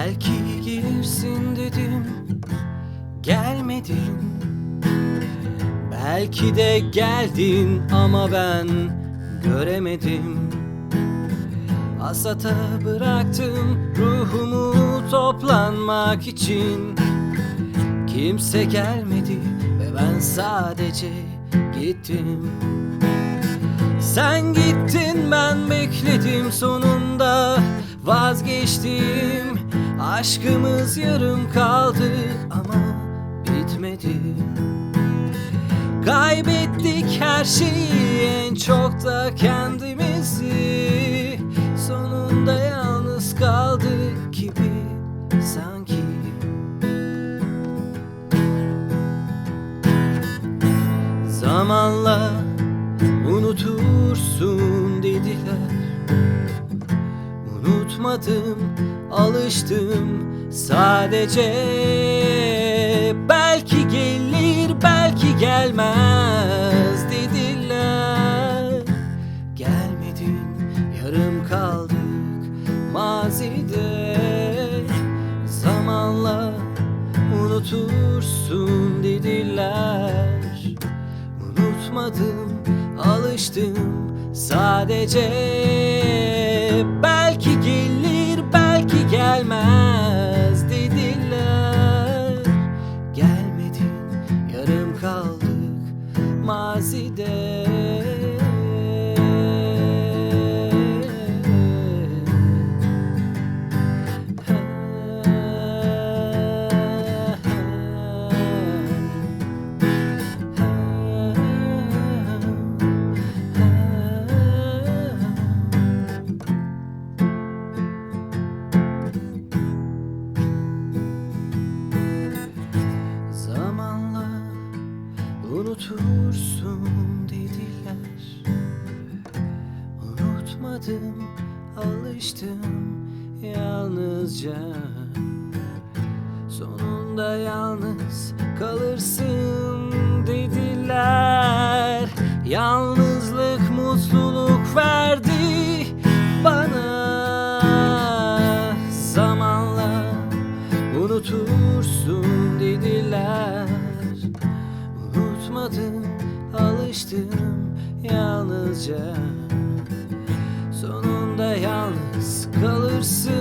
Belki gelirsin dedim Gelmedin Belki de geldin ama ben göremedim. Asata bıraktım ruhumu toplanmak için. Kimse gelmedi ve ben sadece gittim. Sen gittin ben bekledim sonunda. Vazgeçtim Aşkımız yarım kaldı ama bitmedi. Kaybettik her şeyi en çok da kendimizi. Sonunda yalnız kaldık gibi sanki. Zamanla unutursun dediler Unutmadım, alıştım. Sadece Belki gelir, belki gelmez dediler. Gelmedin, yarım kaldık mazide. Zamanla unutursun dediler. Unutmadım, alıştım sadece Belki gelir, belki gelmez dediler. Gelmedin, yarım kaldık mazide unutursun dediler. Unutmadım, alıştım yalnızca. Sonunda yalnız kalırsın dediler. Yalnızlık mutluluk verdi bana. Zamanla unutursun dediler Unutmadım, alıştım yalnızca. Sonunda yalnız kalırsın